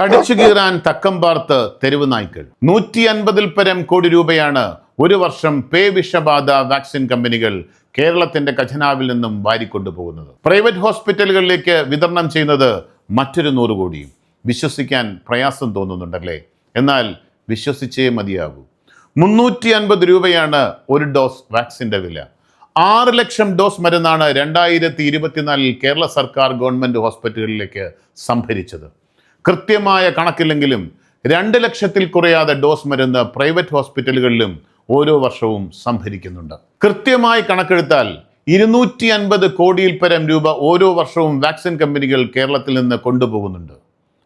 കടിച്ചു കീറാൻ തക്കം പാർത്ത് തെരുവ് നായ്ക്കൾ. നൂറ്റി അൻപതിൽ പരം കോടി രൂപയാണ് ഒരു വർഷം പേ വിഷബാധ വാക്സിൻ കമ്പനികൾ കേരളത്തിന്റെ ഖജനാവിൽ നിന്നും വാരിക്കൊണ്ടുപോകുന്നത്. പ്രൈവറ്റ് ഹോസ്പിറ്റലുകളിലേക്ക് വിതരണം ചെയ്യുന്നത് മറ്റൊരു നൂറ് കോടിയും. വിശ്വസിക്കാൻ പ്രയാസം തോന്നുന്നുണ്ടല്ലേ? എന്നാൽ വിശ്വസിച്ചേ മതിയാകൂ. മുന്നൂറ്റി അൻപത് രൂപയാണ് ഒരു ഡോസ് വാക്സിന്റെ വില. ആറ് ലക്ഷം ഡോസ് മരുന്നാണ് രണ്ടായിരത്തി ഇരുപത്തിനാലിൽ കേരള സർക്കാർ ഗവൺമെന്റ് ഹോസ്പിറ്റലുകളിലേക്ക് സംഭരിച്ചത്. കൃത്യമായ കണക്കില്ലെങ്കിലും രണ്ട് ലക്ഷത്തിൽ കുറയാതെ ഡോസ് മരുന്ന് പ്രൈവറ്റ് ഹോസ്പിറ്റലുകളിലും ഓരോ വർഷവും സംഭരിക്കുന്നുണ്ട്. കൃത്യമായി കണക്കെടുത്താൽ ഇരുന്നൂറ്റി അൻപത് കോടിയിൽ പരം രൂപ ഓരോ വർഷവും വാക്സിൻ കമ്പനികൾ കേരളത്തിൽ നിന്ന് കൊണ്ടുപോകുന്നുണ്ട്.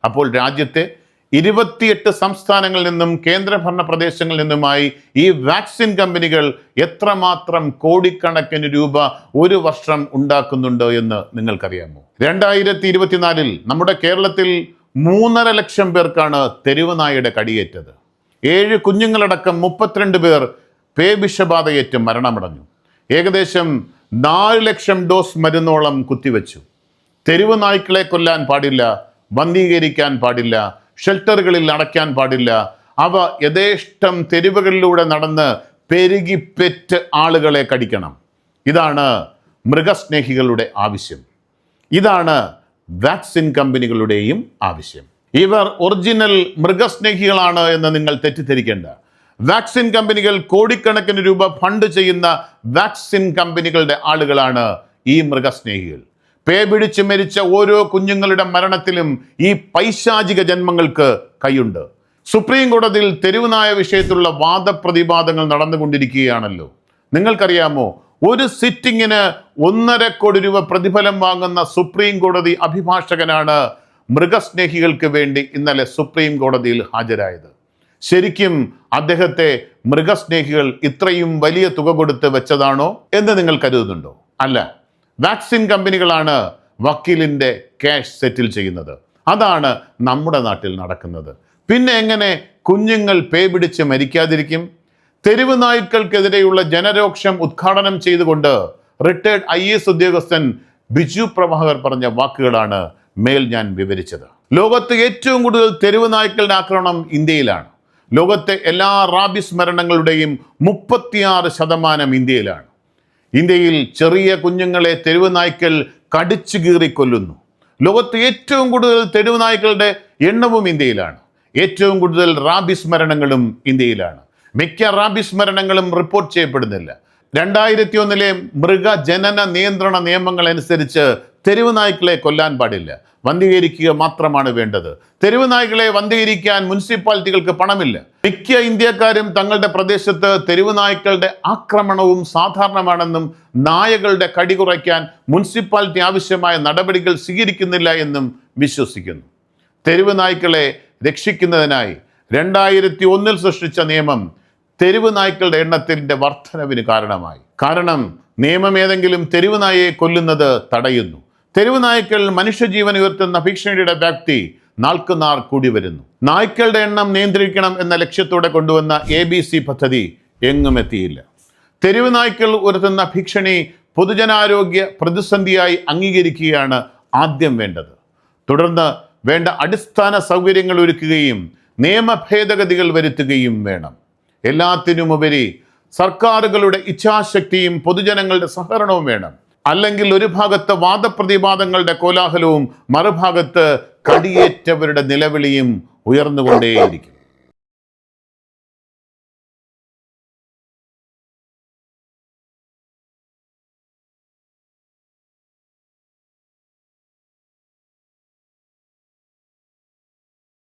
അപ്പോൾ രാജ്യത്തെ ഇരുപത്തിയെട്ട് സംസ്ഥാനങ്ങളിൽ നിന്നും കേന്ദ്രഭരണ പ്രദേശങ്ങളിൽ നിന്നുമായി ഈ വാക്സിൻ കമ്പനികൾ എത്രമാത്രം കോടിക്കണക്കിന് രൂപ ഒരു വർഷം ഉണ്ടാക്കുന്നുണ്ട് എന്ന് നിങ്ങൾക്കറിയാമോ? രണ്ടായിരത്തി ഇരുപത്തിനാലിൽ നമ്മുടെ കേരളത്തിൽ മൂന്നര ലക്ഷം പേർക്കാണ് തെരുവ് നായയുടെ കടിയേറ്റത്. ഏഴ് കുഞ്ഞുങ്ങളടക്കം മുപ്പത്തിരണ്ട് പേർ പേവിഷബാധയേറ്റ് മരണമടഞ്ഞു. ഏകദേശം നാല് ലക്ഷം ഡോസ് മരുന്നോളം കുത്തിവെച്ചു. തെരുവ് നായ്ക്കളെ കൊല്ലാൻ പാടില്ല വന്ധീകരിക്കാൻ പാടില്ല ഷെൽട്ടറുകളിൽ അടയ്ക്കാൻ പാടില്ല. അവ യഥേഷ്ടം തെരുവുകളിലൂടെ നടന്ന് പെരുകിപ്പെറ്റ് ആളുകളെ കടിക്കണം. ഇതാണ് മൃഗസ്നേഹികളുടെ ആവശ്യം. ഇതാണ് വാക്സിൻ കമ്പനികളുടെയും ആവശ്യം. ഇവർ ഒറിജിനൽ മൃഗസ്നേഹികളാണ് എന്ന് നിങ്ങൾ തെറ്റിദ്ധരിക്കേണ്ട. വാക്സിൻ കമ്പനികൾ കോടിക്കണക്കിന് രൂപ ഫണ്ട് ചെയ്യുന്ന വാക്സിൻ കമ്പനികളുടെ ആളുകളാണ് ഈ മൃഗസ്നേഹികൾ. പേ പിടിച്ച് മരിച്ച ഓരോ കുഞ്ഞുങ്ങളുടെ മരണത്തിലും ഈ പൈശാചിക ജന്മങ്ങൾക്ക് കൈയുണ്ട്. സുപ്രീം കോടതിയിൽ തെരുവുനായ വിഷയത്തിലുള്ള വാദപ്രതിവാദങ്ങൾ നടന്നുകൊണ്ടിരിക്കുകയാണല്ലോ. നിങ്ങൾക്കറിയാമോ ഒരു സിറ്റിങ്ങിന് ഒന്നര കോടി രൂപ പ്രതിഫലം വാങ്ങുന്ന സുപ്രീം കോടതി അഭിഭാഷകനാണ് മൃഗസ്നേഹികൾക്ക് വേണ്ടി ഇന്നലെ സുപ്രീം കോടതിയിൽ ഹാജരായത്. ശരിക്കും അദ്ദേഹത്തെ മൃഗസ്നേഹികൾ ഇത്രയും വലിയ തുക കൊടുത്ത് വെച്ചതാണോ എന്ന് നിങ്ങൾ കരുതുന്നുണ്ടോ? അല്ല. വാക്സിൻ കമ്പനികളാണ് വക്കീലിന്റെ ക്യാഷ് സെറ്റിൽ ചെയ്യുന്നത്. അതാണ് നമ്മുടെ നാട്ടിൽ നടക്കുന്നത്. പിന്നെ എങ്ങനെ കുഞ്ഞുങ്ങൾ പേ പിടിച്ച് മരിക്കാതിരിക്കും? തെരുവ് നായ്ക്കൾക്കെതിരെയുള്ള ജനരോക്ഷം ഉദ്ഘാടനം ചെയ്തുകൊണ്ട് റിട്ടയർഡ് ഐ എസ് ഉദ്യോഗസ്ഥൻ ബിജു പ്രഭാകർ പറഞ്ഞ വാക്കുകളാണ് മേൽ ഞാൻ വിവരിച്ചത്. ലോകത്ത് ഏറ്റവും കൂടുതൽ തെരുവ് നായ്ക്കളുടെ ആക്രമണം ഇന്ത്യയിലാണ്. ലോകത്തെ എല്ലാ റാബിസ് മരണങ്ങളുടെയും മുപ്പത്തിയാറ് ശതമാനം ഇന്ത്യയിലാണ്. ഇന്ത്യയിൽ ചെറിയ കുഞ്ഞുങ്ങളെ തെരുവ് നായ്ക്കൾ കടിച്ചു കീറി കൊല്ലുന്നു. ലോകത്ത് ഏറ്റവും കൂടുതൽ തെരുവ് നായ്ക്കളുടെ എണ്ണവും ഇന്ത്യയിലാണ്. ഏറ്റവും കൂടുതൽ റാബിസ് മരണങ്ങളും ഇന്ത്യയിലാണ്. മിക്ക റാബിസ് മരണങ്ങളും റിപ്പോർട്ട് ചെയ്യപ്പെടുന്നില്ല. രണ്ടായിരത്തി ഒന്നിലെ മൃഗജനന നിയന്ത്രണ നിയമങ്ങൾ അനുസരിച്ച് തെരുവ് നായ്ക്കളെ കൊല്ലാൻ പാടില്ല. വന്ധീകരിക്കുക മാത്രമാണ് വേണ്ടത്. തെരുവ് നായ്ക്കളെ വന്ധീകരിക്കാൻ മുനിസിപ്പാലിറ്റികൾക്ക് പണമില്ല. മിക്ക ഇന്ത്യക്കാരും തങ്ങളുടെ പ്രദേശത്ത് തെരുവ് നായ്ക്കളുടെ ആക്രമണവും സാധാരണമാണെന്നും നായകളുടെ കടി കുറയ്ക്കാൻ മുനിസിപ്പാലിറ്റി ആവശ്യമായ നടപടികൾ സ്വീകരിക്കുന്നില്ല എന്നും വിശ്വസിക്കുന്നു. തെരുവ് നായ്ക്കളെ രക്ഷിക്കുന്നതിനായി രണ്ടായിരത്തി ഒന്നിൽ സൃഷ്ടിച്ച നിയമം തെരുവ് നായ്ക്കളുടെ എണ്ണത്തിന്റെ വർധനവിന് കാരണമായി. കാരണം നിയമം ഏതെങ്കിലും തെരുവ് നായയെ കൊല്ലുന്നത് തടയുന്നു. തെരുവ് നായ്ക്കൾ മനുഷ്യജീവൻ ഉയർത്തുന്ന ഭീഷണിയുടെ വ്യാപ്തി നാൾക്കുനാൾ കൂടി വരുന്നു നായ്ക്കളുടെ എണ്ണം നിയന്ത്രിക്കണം എന്ന ലക്ഷ്യത്തോടെ കൊണ്ടുവന്ന എ ബി സി പദ്ധതി എങ്ങും എത്തിയില്ല. തെരുവ് നായ്ക്കൾ ഉയർത്തുന്ന ഭീഷണി പൊതുജനാരോഗ്യ പ്രതിസന്ധിയായി അംഗീകരിക്കുകയാണ് ആദ്യം വേണ്ടത്. തുടർന്ന് വേണ്ട അടിസ്ഥാന സൗകര്യങ്ങൾ ഒരുക്കുകയും നിയമ ഭേദഗതികൾ വരുത്തുകയും വേണം. എല്ലാത്തിനുമുപരി സർക്കാരുകളുടെ ഇച്ഛാശക്തിയും പൊതുജനങ്ങളുടെ സഹകരണവും വേണം. അല്ലെങ്കിൽ ഒരു ഭാഗത്ത് വാദപ്രതിവാദങ്ങളുടെ കോലാഹലവും മറുഭാഗത്ത് കടിയേറ്റവരുടെ നിലവിളിയും ഉയർന്നുകൊണ്ടേയിരിക്കും.